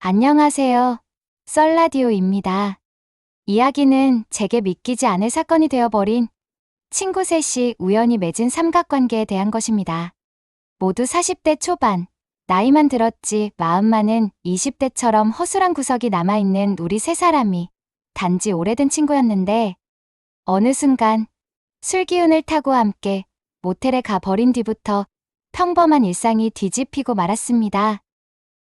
안녕하세요. 썰라디오입니다. 이야기는 제게 믿기지 않을 사건이 되어버린 친구 셋이 우연히 맺은 삼각관계에 대한 것입니다. 모두 40대 초반, 나이만 들었지 마음만은 20대처럼 허술한 구석이 남아있는 우리 세 사람이 단지 오래된 친구였는데 어느 순간 술 기운을 타고 함께 모텔에 가 버린 뒤부터 평범한 일상이 뒤집히고 말았습니다.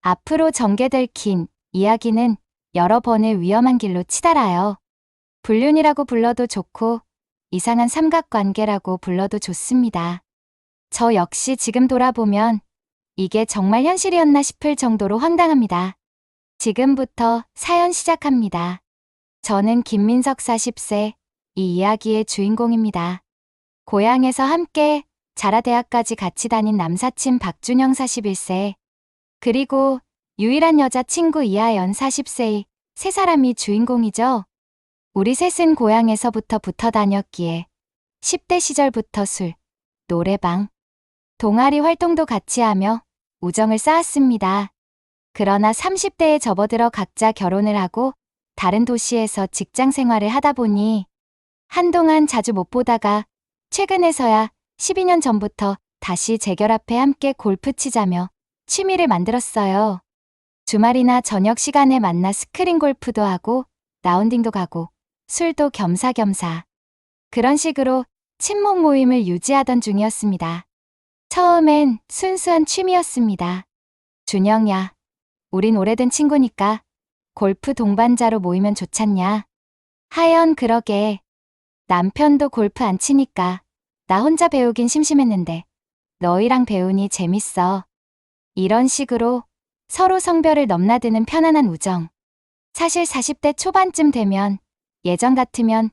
앞으로 전개될 긴 이야기는 여러 번의 위험한 길로 치달아요. 불륜이라고 불러도 좋고 이상한 삼각관계라고 불러도 좋습니다. 저 역시 지금 돌아보면 이게 정말 현실이었나 싶을 정도로 황당합니다. 지금부터 사연 시작합니다. 저는 김민석 40세, 이 이야기의 주인공입니다. 고향에서 함께 자라대학까지 같이 다닌 남사친 박준영 41세, 그리고 유일한 여자친구 이하연 40세의 세 사람이 주인공이죠. 우리 셋은 고향에서부터 붙어 다녔기에 10대 시절부터 술, 노래방, 동아리 활동도 같이 하며 우정을 쌓았습니다. 그러나 30대에 접어들어 각자 결혼을 하고 다른 도시에서 직장 생활을 하다 보니 한동안 자주 못 보다가 최근에서야 12년 전부터 다시 재결합해 함께 골프 치자며 취미를 만들었어요. 주말이나 저녁 시간에 만나 스크린 골프도 하고 라운딩도 가고 술도 겸사겸사. 그런 식으로 친목 모임을 유지하던 중이었습니다. 처음엔 순수한 취미였습니다. 준영야, 우린 오래된 친구니까 골프 동반자로 모이면 좋잖냐. 하연 그러게. 남편도 골프 안 치니까 나 혼자 배우긴 심심했는데 너희랑 배우니 재밌어. 이런 식으로 서로 성별을 넘나드는 편안한 우정. 사실 40대 초반쯤 되면 예전 같으면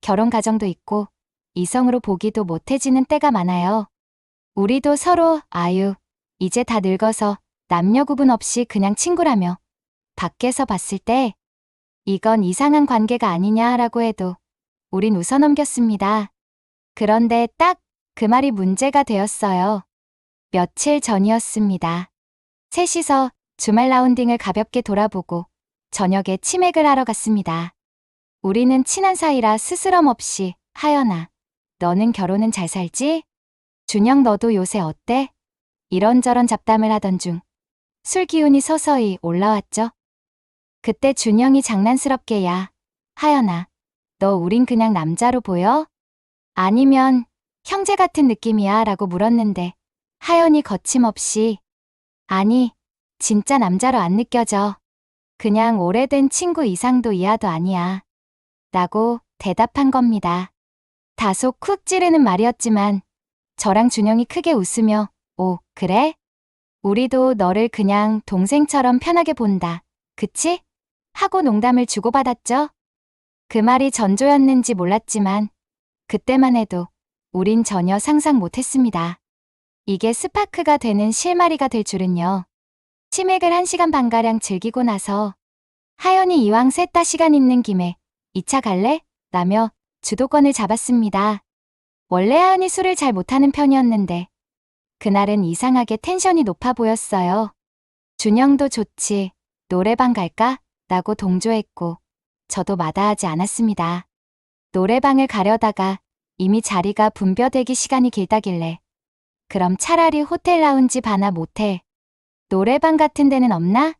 결혼 가정도 있고 이성으로 보기도 못해지는 때가 많아요. 우리도 서로 아유, 이제 다 늙어서 남녀 구분 없이 그냥 친구라며 밖에서 봤을 때 이건 이상한 관계가 아니냐라고 해도 우린 웃어 넘겼습니다. 그런데 딱 그 말이 문제가 되었어요. 며칠 전이었습니다. 셋이서 주말 라운딩을 가볍게 돌아보고 저녁에 치맥을 하러 갔습니다. 우리는 친한 사이라 스스럼 없이 하연아, 너는 결혼은 잘 살지? 준영 너도 요새 어때? 이런저런 잡담을 하던 중 술 기운이 서서히 올라왔죠. 그때 준영이 장난스럽게 야, 하연아, 너 우린 그냥 남자로 보여? 아니면 형제 같은 느낌이야 라고 물었는데 하연이 거침없이 아니, 진짜 남자로 안 느껴져. 그냥 오래된 친구 이상도 이하도 아니야. 라고 대답한 겁니다. 다소 쿡 찌르는 말이었지만 저랑 준영이 크게 웃으며 오, 그래? 우리도 너를 그냥 동생처럼 편하게 본다. 그치? 하고 농담을 주고받았죠? 그 말이 전조였는지 몰랐지만 그때만 해도 우린 전혀 상상 못했습니다. 이게 스파크가 되는 실마리가 될 줄은요. 치맥을 한 시간 반가량 즐기고 나서 하연이 이왕 셋다 시간 있는 김에 2차 갈래? 라며 주도권을 잡았습니다. 원래 하연이 술을 잘 못하는 편이었는데 그날은 이상하게 텐션이 높아 보였어요. 준영도 좋지. 노래방 갈까? 라고 동조했고 저도 마다하지 않았습니다. 노래방을 가려다가 이미 자리가 분벼대기 시간이 길다길래 그럼 차라리 호텔 라운지 바나 모텔 노래방 같은 데는 없나?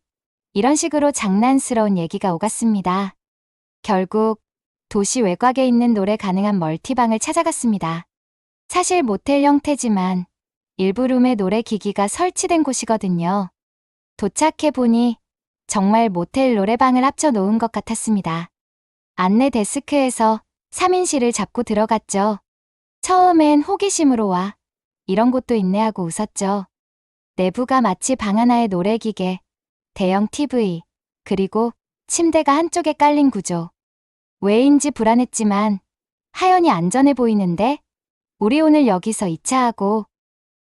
이런 식으로 장난스러운 얘기가 오갔습니다. 결국 도시 외곽에 있는 노래 가능한 멀티방을 찾아갔습니다. 사실 모텔 형태지만 일부 룸에 노래 기기가 설치된 곳이거든요. 도착해 보니 정말 모텔 노래방을 합쳐 놓은 것 같았습니다. 안내 데스크에서 3인실을 잡고 들어갔죠. 처음엔 호기심으로 와. 이런 곳도 있네 하고 웃었죠. 내부가 마치 방 하나의 노래기계, 대형 TV, 그리고 침대가 한쪽에 깔린 구조. 왜인지 불안했지만 하연이 안전해 보이는데 우리 오늘 여기서 2차하고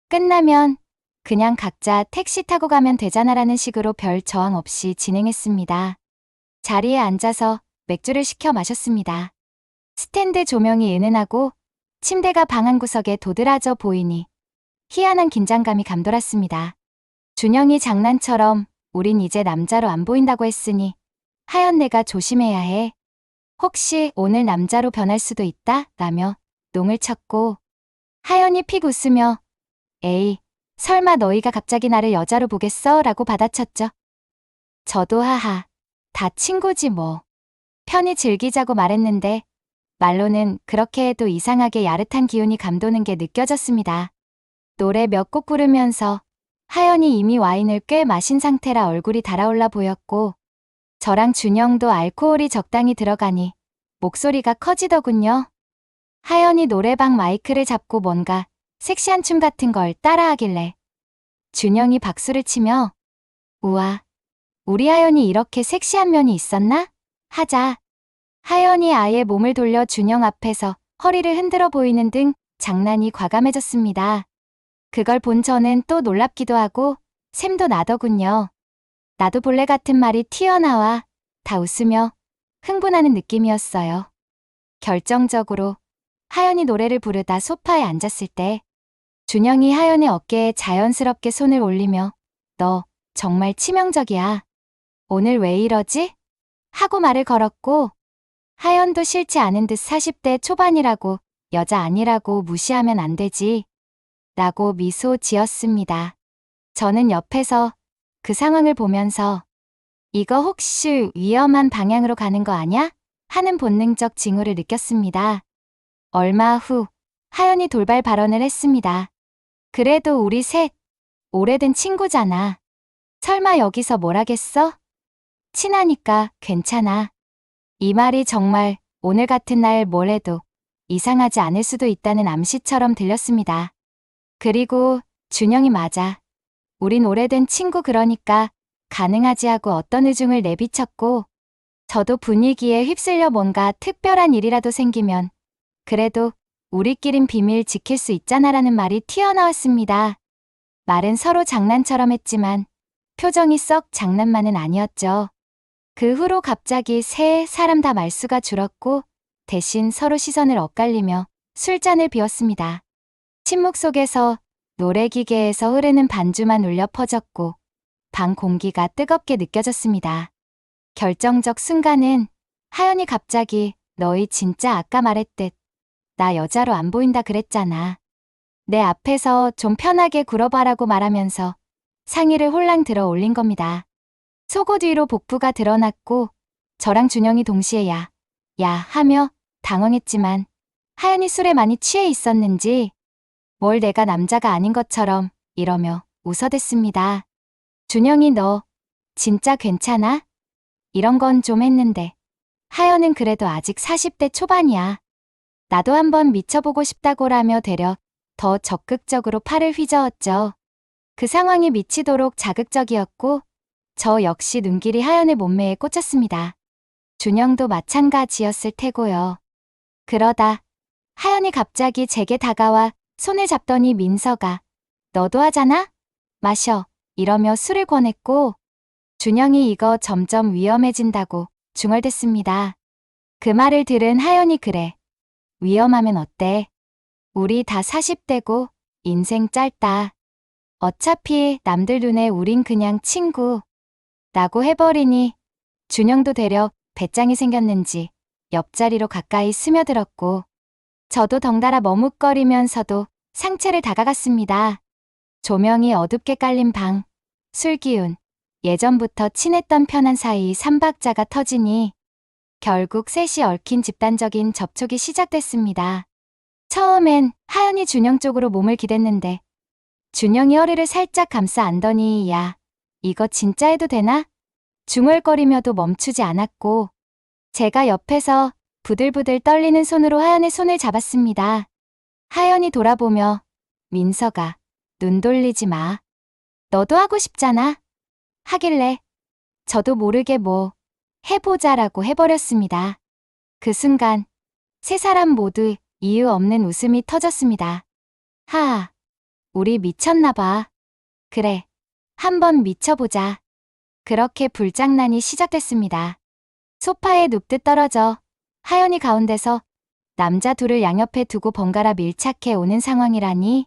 끝나면 그냥 각자 택시 타고 가면 되잖아라는 식으로 별 저항 없이 진행했습니다. 자리에 앉아서 맥주를 시켜 마셨습니다. 스탠드 조명이 은은하고 침대가 방 한 구석에 도드라져 보이니 희한한 긴장감이 감돌았습니다. 준영이 장난처럼 우린 이제 남자로 안 보인다고 했으니 하연 내가 조심해야 해. 혹시 오늘 남자로 변할 수도 있다? 라며 농을 쳤고 하연이 픽 웃으며 에이 설마 너희가 갑자기 나를 여자로 보겠어? 라고 받아쳤죠. 저도 하하 다 친구지 뭐. 편히 즐기자고 말했는데 말로는 그렇게 해도 이상하게 야릇한 기운이 감도는 게 느껴졌습니다. 노래 몇 곡 부르면서 하연이 이미 와인을 꽤 마신 상태라 얼굴이 달아올라 보였고 저랑 준영도 알코올이 적당히 들어가니 목소리가 커지더군요. 하연이 노래방 마이크를 잡고 뭔가 섹시한 춤 같은 걸 따라하길래 준영이 박수를 치며 우와 우리 하연이 이렇게 섹시한 면이 있었나? 하자. 하연이 아예 몸을 돌려 준영 앞에서 허리를 흔들어 보이는 등 장난이 과감해졌습니다. 그걸 본 저는 또 놀랍기도 하고 샘도 나더군요. 나도 볼래 같은 말이 튀어나와 다 웃으며 흥분하는 느낌이었어요. 결정적으로 하연이 노래를 부르다 소파에 앉았을 때 준영이 하연의 어깨에 자연스럽게 손을 올리며 너 정말 치명적이야. 오늘 왜 이러지? 하고 말을 걸었고 하연도 싫지 않은 듯 40대 초반이라고 여자 아니라고 무시하면 안 되지. 라고 미소 지었습니다. 저는 옆에서 그 상황을 보면서 이거 혹시 위험한 방향으로 가는 거 아냐? 하는 본능적 징후를 느꼈습니다. 얼마 후 하연이 돌발 발언을 했습니다. 그래도 우리 셋 오래된 친구잖아. 설마 여기서 뭘 하겠어? 친하니까 괜찮아. 이 말이 정말 오늘 같은 날 뭘 해도 이상하지 않을 수도 있다는 암시처럼 들렸습니다. 그리고 준영이 맞아. 우린 오래된 친구 그러니까 가능하지 하고 어떤 의중을 내비쳤고 저도 분위기에 휩쓸려 뭔가 특별한 일이라도 생기면 그래도 우리끼린 비밀 지킬 수 있잖아라는 말이 튀어나왔습니다. 말은 서로 장난처럼 했지만 표정이 썩 장난만은 아니었죠. 그 후로 갑자기 세 사람 다 말수가 줄었고 대신 서로 시선을 엇갈리며 술잔을 비웠습니다. 침묵 속에서 노래기계에서 흐르는 반주만 울려 퍼졌고 방 공기가 뜨겁게 느껴졌습니다. 결정적 순간은 하연이 갑자기 너희 진짜 아까 말했듯 나 여자로 안 보인다 그랬잖아. 내 앞에서 좀 편하게 굴어봐라고 말하면서 상의를 홀랑 들어 올린 겁니다. 속옷 위로 복부가 드러났고 저랑 준영이 동시에 야, 야 하며 당황했지만 하연이 술에 많이 취해 있었는지 뭘 내가 남자가 아닌 것처럼 이러며 웃어댔습니다. 준영이 너 진짜 괜찮아? 이런 건 좀 했는데 하연은 그래도 아직 40대 초반이야. 나도 한번 미쳐보고 싶다고라며 되려 더 적극적으로 팔을 휘저었죠. 그 상황이 미치도록 자극적이었고 저 역시 눈길이 하연의 몸매에 꽂혔습니다. 준영도 마찬가지였을 테고요. 그러다 하연이 갑자기 제게 다가와 손을 잡더니 민서가 너도 하잖아? 마셔. 이러며 술을 권했고 준영이 이거 점점 위험해진다고 중얼댔습니다. 그 말을 들은 하연이 그래. 위험하면 어때? 우리 다 40대고 인생 짧다. 어차피 남들 눈에 우린 그냥 친구. 라고 해버리니 준영도 되려 배짱이 생겼는지 옆자리로 가까이 스며들었고 저도 덩달아 머뭇거리면서도 상체를 다가갔습니다. 조명이 어둡게 깔린 방, 술기운, 예전부터 친했던 편한 사이 삼박자가 터지니 결국 셋이 얽힌 집단적인 접촉이 시작됐습니다. 처음엔 하연이 준영 쪽으로 몸을 기댔는데 준영이 허리를 살짝 감싸 안더니 야, 이거 진짜 해도 되나? 중얼거리며도 멈추지 않았고 제가 옆에서 부들부들 떨리는 손으로 하연의 손을 잡았습니다. 하연이 돌아보며 민서가 눈 돌리지 마. 너도 하고 싶잖아. 하길래 저도 모르게 뭐 해보자라고 해버렸습니다. 그 순간 세 사람 모두 이유 없는 웃음이 터졌습니다. 하아, 우리 미쳤나 봐. 그래, 한번 미쳐보자. 그렇게 불장난이 시작됐습니다. 소파에 눕듯 떨어져 하연이 가운데서 남자 둘을 양옆에 두고 번갈아 밀착해 오는 상황이라니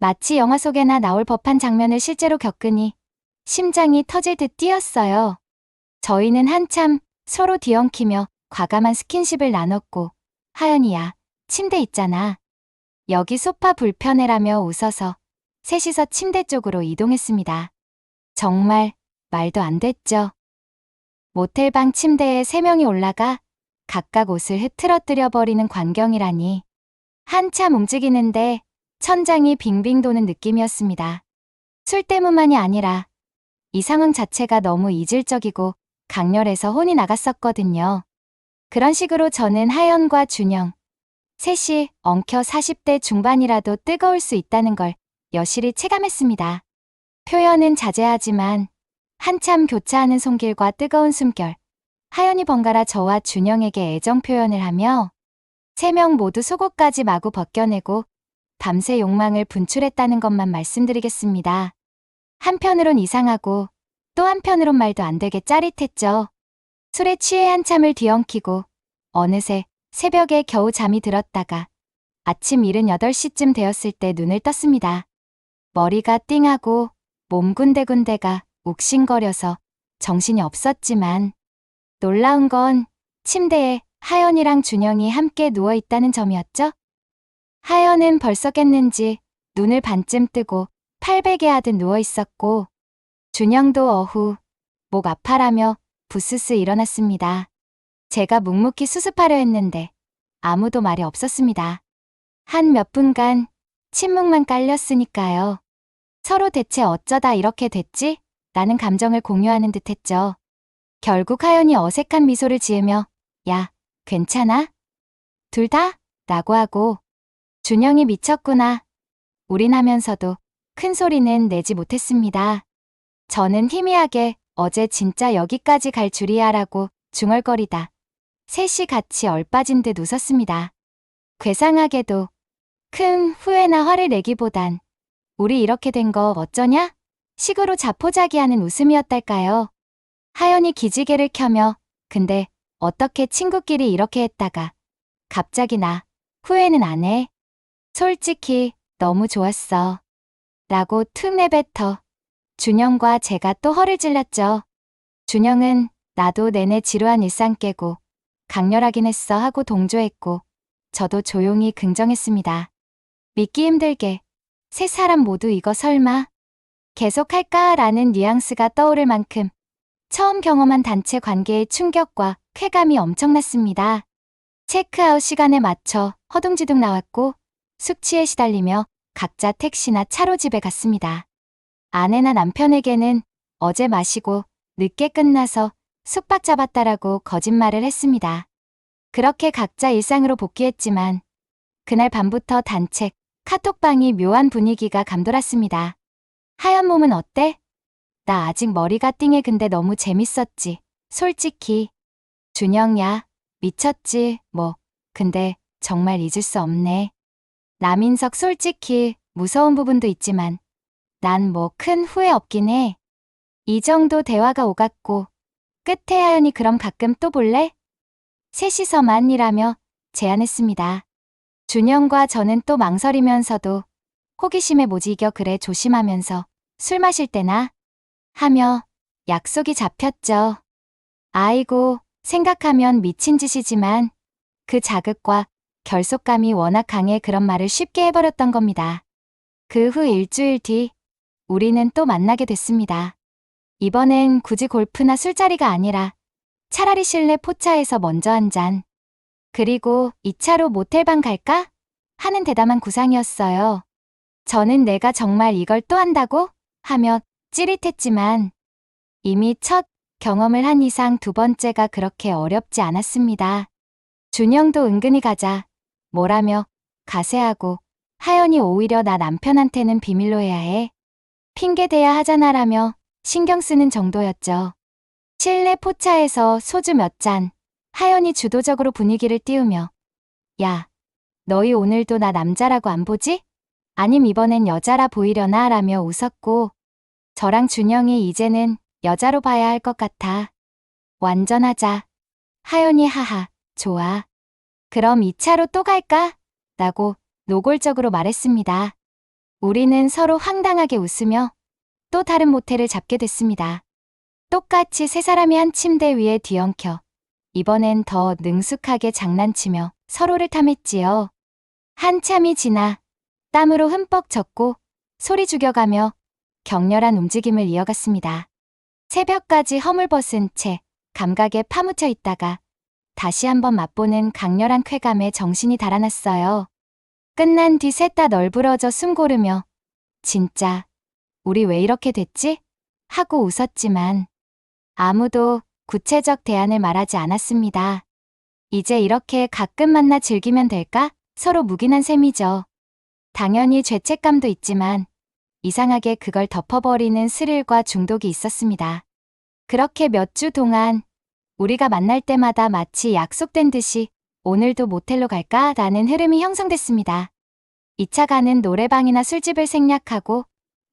마치 영화 속에나 나올 법한 장면을 실제로 겪으니 심장이 터질 듯 뛰었어요. 저희는 한참 서로 뒤엉키며 과감한 스킨십을 나눴고, 하연이야, 침대 있잖아. 여기 소파 불편해라며 웃어서 셋이서 침대 쪽으로 이동했습니다. 정말 말도 안 됐죠. 모텔방 침대에 세 명이 올라가 각각 옷을 흐트러뜨려 버리는 광경이라니. 한참 움직이는데 천장이 빙빙 도는 느낌이었습니다. 술 때문만이 아니라 이 상황 자체가 너무 이질적이고 강렬해서 혼이 나갔었거든요. 그런 식으로 저는 하연과 준영, 셋이 엉켜 40대 중반이라도 뜨거울 수 있다는 걸 여실히 체감했습니다. 표현은 자제하지만 한참 교차하는 손길과 뜨거운 숨결, 하연이 번갈아 저와 준영에게 애정 표현을 하며 세 명 모두 속옷까지 마구 벗겨내고 밤새 욕망을 분출했다는 것만 말씀드리겠습니다. 한편으론 이상하고 또 한편으론 말도 안 되게 짜릿했죠. 술에 취해 한참을 뒤엉키고 어느새 새벽에 겨우 잠이 들었다가 아침 이른 8시쯤 되었을 때 눈을 떴습니다. 머리가 띵하고 몸 군데군데가 욱신거려서 정신이 없었지만 놀라운 건 침대에 하연이랑 준영이 함께 누워 있다는 점이었죠. 하연은 벌써 깼는지 눈을 반쯤 뜨고 팔베개 하듯 누워 있었고 준영도 어후 목 아파라며 부스스 일어났습니다. 제가 묵묵히 수습하려 했는데 아무도 말이 없었습니다. 한 몇 분간 침묵만 깔렸으니까요. 서로 대체 어쩌다 이렇게 됐지? 라는 감정을 공유하는 듯 했죠. 결국 하연이 어색한 미소를 지으며, 야, 괜찮아? 둘 다? 라고 하고, 준영이 미쳤구나. 우린 하면서도 큰 소리는 내지 못했습니다. 저는 희미하게 어제 진짜 여기까지 갈 줄이야라고 중얼거리다. 셋이 같이 얼빠진 듯 웃었습니다. 괴상하게도 큰 후회나 화를 내기보단 우리 이렇게 된 거 어쩌냐? 식으로 자포자기하는 웃음이었달까요? 하연이 기지개를 켜며 근데 어떻게 친구끼리 이렇게 했다가 갑자기 나 후회는 안 해. 솔직히 너무 좋았어. 라고 툭 내뱉어 준영과 제가 또 허를 찔렀죠. 준영은 나도 내내 지루한 일상 깨고 강렬하긴 했어 하고 동조했고 저도 조용히 긍정했습니다. 믿기 힘들게 세 사람 모두 이거 설마 계속할까 라는 뉘앙스가 떠오를 만큼 처음 경험한 단체 관계의 충격과 쾌감이 엄청났습니다. 체크아웃 시간에 맞춰 허둥지둥 나왔고 숙취에 시달리며 각자 택시나 차로 집에 갔습니다. 아내나 남편에게는 어제 마시고 늦게 끝나서 숙박 잡았다라고 거짓말을 했습니다. 그렇게 각자 일상으로 복귀했지만 그날 밤부터 단체 카톡방이 묘한 분위기가 감돌았습니다. 하얀 몸은 어때? 나 아직 머리가 띵해 근데 너무 재밌었지. 솔직히. 준영야, 미쳤지, 뭐. 근데 정말 잊을 수 없네. 남인석 솔직히 무서운 부분도 있지만 난 뭐 큰 후회 없긴 해. 이 정도 대화가 오갔고 끝에 하연이 그럼 가끔 또 볼래? 셋이서만이라며 제안했습니다. 준영과 저는 또 망설이면서도 호기심에 못 이겨 그래 조심하면서 술 마실 때나 하며 약속이 잡혔죠. 아이고, 생각하면 미친 짓이지만 그 자극과 결속감이 워낙 강해 그런 말을 쉽게 해버렸던 겁니다. 그 후 일주일 뒤 우리는 또 만나게 됐습니다. 이번엔 굳이 골프나 술자리가 아니라 차라리 실내 포차에서 먼저 한 잔. 그리고 2차로 모텔방 갈까? 하는 대담한 구상이었어요. 저는 내가 정말 이걸 또 한다고? 하며 찌릿했지만 이미 첫 경험을 한 이상 두 번째가 그렇게 어렵지 않았습니다. 준영도 은근히 가자. 뭐라며 가세하고 하연이 오히려 나 남편한테는 비밀로 해야 해. 핑계 대야 하잖아라며 신경 쓰는 정도였죠. 실내 포차에서 소주 몇 잔, 하연이 주도적으로 분위기를 띄우며 야, 너희 오늘도 나 남자라고 안 보지? 아님 이번엔 여자라 보이려나? 라며 웃었고 저랑 준영이 이제는 여자로 봐야 할 것 같아. 완전하자. 하연이 하하, 좋아. 그럼 2차로 또 갈까? 라고 노골적으로 말했습니다. 우리는 서로 황당하게 웃으며 또 다른 모텔을 잡게 됐습니다. 똑같이 세 사람이 한 침대 위에 뒤엉켜 이번엔 더 능숙하게 장난치며 서로를 탐했지요. 한참이 지나 땀으로 흠뻑 젖고 소리 죽여가며 격렬한 움직임을 이어갔습니다. 새벽까지 허물벗은 채 감각에 파묻혀 있다가 다시 한번 맛보는 강렬한 쾌감에 정신이 달아났어요. 끝난 뒤 셋 다 널브러져 숨 고르며 진짜 우리 왜 이렇게 됐지? 하고 웃었지만 아무도 구체적 대안을 말하지 않았습니다. 이제 이렇게 가끔 만나 즐기면 될까? 서로 묵인한 셈이죠. 당연히 죄책감도 있지만 이상하게 그걸 덮어버리는 스릴과 중독이 있었습니다. 그렇게 몇 주 동안 우리가 만날 때마다 마치 약속된 듯이 오늘도 모텔로 갈까? 라는 흐름이 형성됐습니다. 2차 가는 노래방이나 술집을 생략하고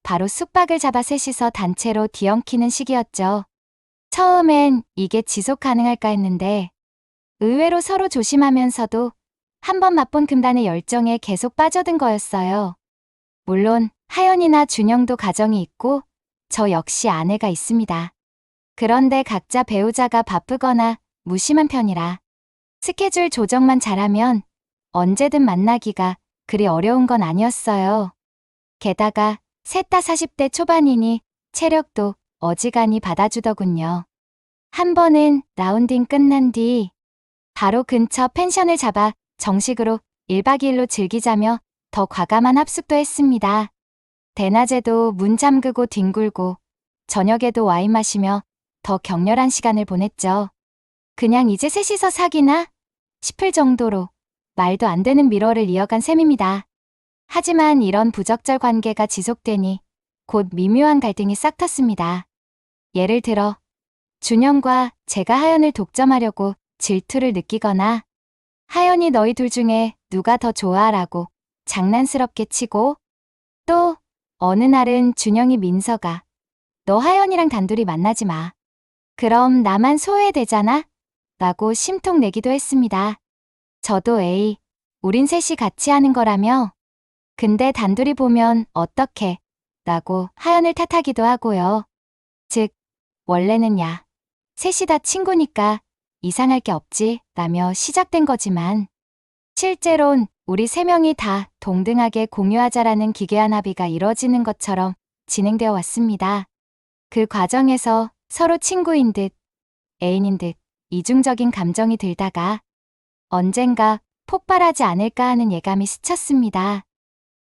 바로 숙박을 잡아 셋이서 단체로 뒤엉키는 시기였죠. 처음엔 이게 지속 가능할까 했는데 의외로 서로 조심하면서도 한 번 맛본 금단의 열정에 계속 빠져든 거였어요. 물론 하연이나 준영도 가정이 있고 저 역시 아내가 있습니다. 그런데 각자 배우자가 바쁘거나 무심한 편이라 스케줄 조정만 잘하면 언제든 만나기가 그리 어려운 건 아니었어요. 게다가 셋 다 40대 초반이니 체력도 어지간히 받아주더군요. 한 번은 라운딩 끝난 뒤 바로 근처 펜션을 잡아 정식으로 1박 2일로 즐기자며 더 과감한 합숙도 했습니다. 대낮에도 문 잠그고 뒹굴고 저녁에도 와인 마시며 더 격렬한 시간을 보냈죠. 그냥 이제 셋이서 사귀나 싶을 정도로 말도 안 되는 미러를 이어간 셈입니다. 하지만 이런 부적절 관계가 지속되니 곧 미묘한 갈등이 싹 텄습니다. 예를 들어 준영과 제가 하연을 독점하려고 질투를 느끼거나 하연이 너희 둘 중에 누가 더 좋아라고 장난스럽게 치고 또 어느 날은 준영이 민서가 너 하연이랑 단둘이 만나지 마. 그럼 나만 소외되잖아? 라고 심통 내기도 했습니다. 저도 에이, 우린 셋이 같이 하는 거라며. 근데 단둘이 보면 어떡해? 라고 하연을 탓하기도 하고요. 즉, 원래는 야, 셋이 다 친구니까 이상할 게 없지, 라며 시작된 거지만, 실제론 우리 세 명이 다 동등하게 공유하자라는 기괴한 합의가 이뤄지는 것처럼 진행되어 왔습니다. 그 과정에서 서로 친구인 듯, 애인인 듯 이중적인 감정이 들다가 언젠가 폭발하지 않을까 하는 예감이 스쳤습니다.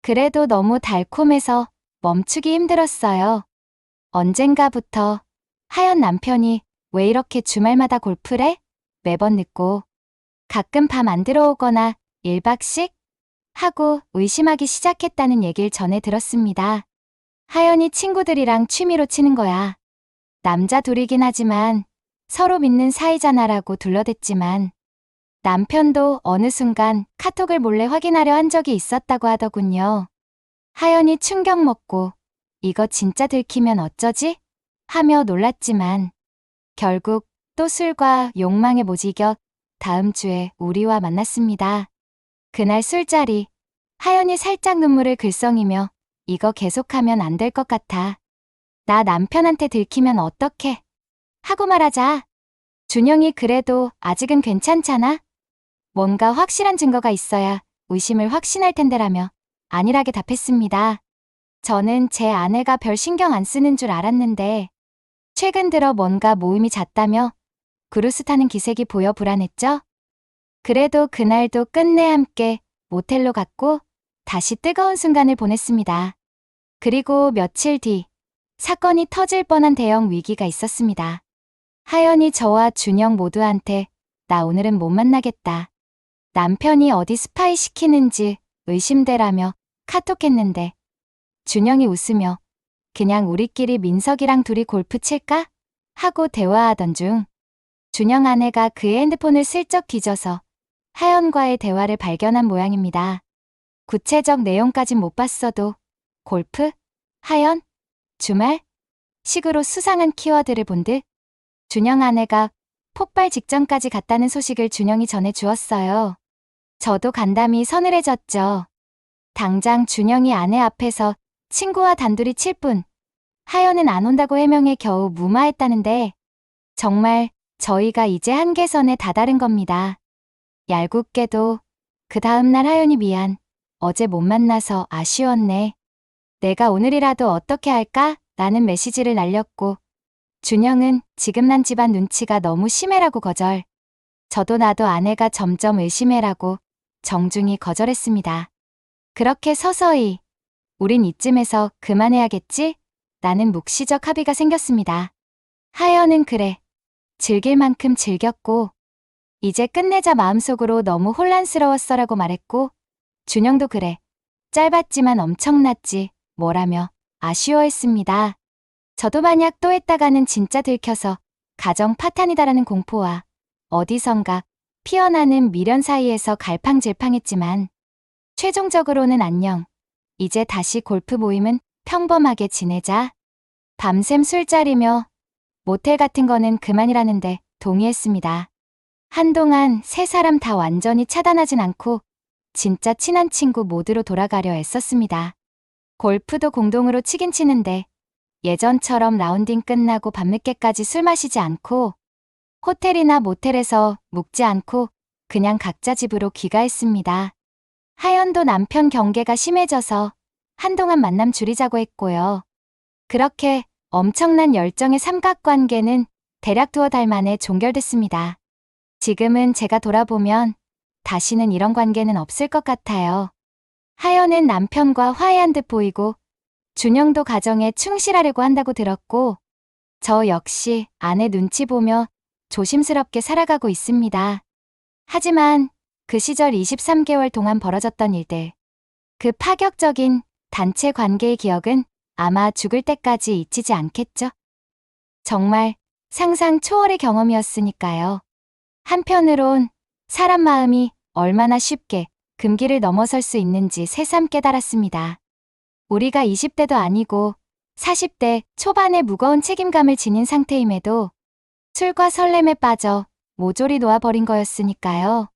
그래도 너무 달콤해서 멈추기 힘들었어요. 언젠가부터 하연 남편이 왜 이렇게 주말마다 골프래? 매번 늦고 가끔 밤 안 들어오거나 1박씩 하고 의심하기 시작했다는 얘길 전해 들었습니다. 하연이 친구들이랑 취미로 치는 거야. 남자 둘이긴 하지만 서로 믿는 사이잖아라고 둘러댔지만 남편도 어느 순간 카톡을 몰래 확인하려 한 적이 있었다고 하더군요. 하연이 충격 먹고 이거 진짜 들키면 어쩌지? 하며 놀랐지만 결국 또 술과 욕망에 못 이겨 다음 주에 우리와 만났습니다. 그날 술자리 하연이 살짝 눈물을 글썽이며 이거 계속하면 안 될 것 같아. 나 남편한테 들키면 어떡해? 하고 말하자. 준영이 그래도 아직은 괜찮잖아? 뭔가 확실한 증거가 있어야 의심을 확신할 텐데라며 안일하게 답했습니다. 저는 제 아내가 별 신경 안 쓰는 줄 알았는데 최근 들어 뭔가 모임이 잦다며 그루스 타는 기색이 보여 불안했죠? 그래도 그날도 끝내 함께 모텔로 갔고 다시 뜨거운 순간을 보냈습니다. 그리고 며칠 뒤 사건이 터질 뻔한 대형 위기가 있었습니다. 하연이 저와 준영 모두한테 나 오늘은 못 만나겠다. 남편이 어디 스파이 시키는지 의심되라며 카톡했는데 준영이 웃으며 그냥 우리끼리 민석이랑 둘이 골프 칠까? 하고 대화하던 중 준영 아내가 그의 핸드폰을 슬쩍 뒤져서 하연과의 대화를 발견한 모양입니다. 구체적 내용까진 못 봤어도 골프? 하연? 주말? 식으로 수상한 키워드를 본 듯 준영 아내가 폭발 직전까지 갔다는 소식을 준영이 전해 주었어요. 저도 간담이 서늘해졌죠. 당장 준영이 아내 앞에서 친구와 단둘이 칠 뿐, 하연은 안 온다고 해명해 겨우 무마했다는데 정말 저희가 이제 한계선에 다다른 겁니다. 얄궂게도 그 다음날 하연이 미안. 어제 못 만나서 아쉬웠네. 내가 오늘이라도 어떻게 할까? 라는 메시지를 날렸고 준영은 지금 난 집안 눈치가 너무 심해라고 거절. 저도 나도 아내가 점점 의심해라고 정중히 거절했습니다. 그렇게 서서히 우린 이쯤에서 그만해야겠지? 라는 묵시적 합의가 생겼습니다. 하연은 그래. 즐길 만큼 즐겼고 이제 끝내자 마음속으로 너무 혼란스러웠어라고 말했고 준영도 그래. 짧았지만 엄청났지. 뭐라며 아쉬워했습니다. 저도 만약 또 했다가는 진짜 들켜서 가정 파탄이다라는 공포와 어디선가 피어나는 미련 사이에서 갈팡질팡했지만 최종적으로는 안녕. 이제 다시 골프 모임은 평범하게 지내자. 밤샘 술자리며 모텔 같은 거는 그만이라는데 동의했습니다. 한동안 세 사람 다 완전히 차단하진 않고 진짜 친한 친구 모드로 돌아가려 애썼습니다. 골프도 공동으로 치긴 치는데 예전처럼 라운딩 끝나고 밤늦게까지 술 마시지 않고 호텔이나 모텔에서 묵지 않고 그냥 각자 집으로 귀가했습니다. 하연도 남편 경계가 심해져서 한동안 만남 줄이자고 했고요. 그렇게 엄청난 열정의 삼각관계는 대략 두어 달 만에 종결됐습니다. 지금은 제가 돌아보면 다시는 이런 관계는 없을 것 같아요. 하연은 남편과 화해한 듯 보이고 준영도 가정에 충실하려고 한다고 들었고 저 역시 아내 눈치 보며 조심스럽게 살아가고 있습니다. 하지만 그 시절 23개월 동안 벌어졌던 일들, 그 파격적인 단체 관계의 기억은 아마 죽을 때까지 잊히지 않겠죠? 정말 상상 초월의 경험이었으니까요. 한편으론 사람 마음이 얼마나 쉽게 금기를 넘어설 수 있는지 새삼 깨달았습니다. 우리가 20대도 아니고 40대 초반의 무거운 책임감을 지닌 상태임에도 술과 설렘에 빠져 모조리 놓아버린 거였으니까요.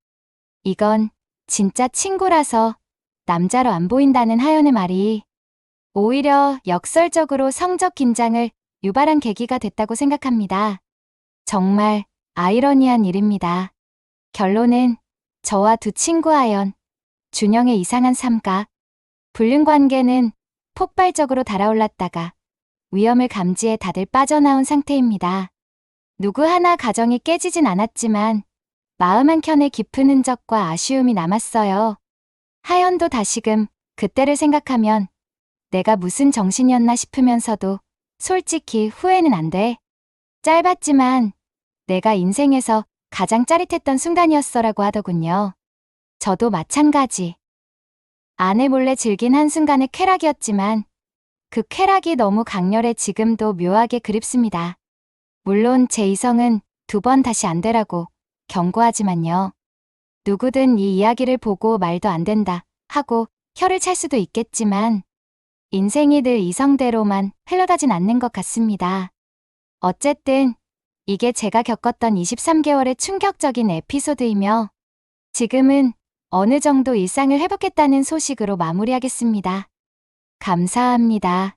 이건 진짜 친구라서 남자로 안 보인다는 하연의 말이 오히려 역설적으로 성적 긴장을 유발한 계기가 됐다고 생각합니다. 정말 아이러니한 일입니다. 결론은 저와 두 친구 하연, 준영의 이상한 삼각, 불륜 관계는 폭발적으로 달아올랐다가 위험을 감지해 다들 빠져나온 상태입니다. 누구 하나 가정이 깨지진 않았지만 마음 한켠에 깊은 흔적과 아쉬움이 남았어요. 하연도 다시금 그때를 생각하면 내가 무슨 정신이었나 싶으면서도 솔직히 후회는 안 돼. 짧았지만 내가 인생에서 가장 짜릿했던 순간이었어라고 하더군요. 저도 마찬가지. 아내 몰래 즐긴 한순간의 쾌락이었지만 그 쾌락이 너무 강렬해 지금도 묘하게 그립습니다. 물론 제 이성은 두 번 다시 안 되라고 경고하지만요. 누구든 이 이야기를 보고 말도 안 된다 하고 혀를 찰 수도 있겠지만 인생이 늘 이성대로만 흘러가진 않는 것 같습니다. 어쨌든 이게 제가 겪었던 23개월의 충격적인 에피소드이며 지금은 어느 정도 일상을 회복했다는 소식으로 마무리하겠습니다. 감사합니다.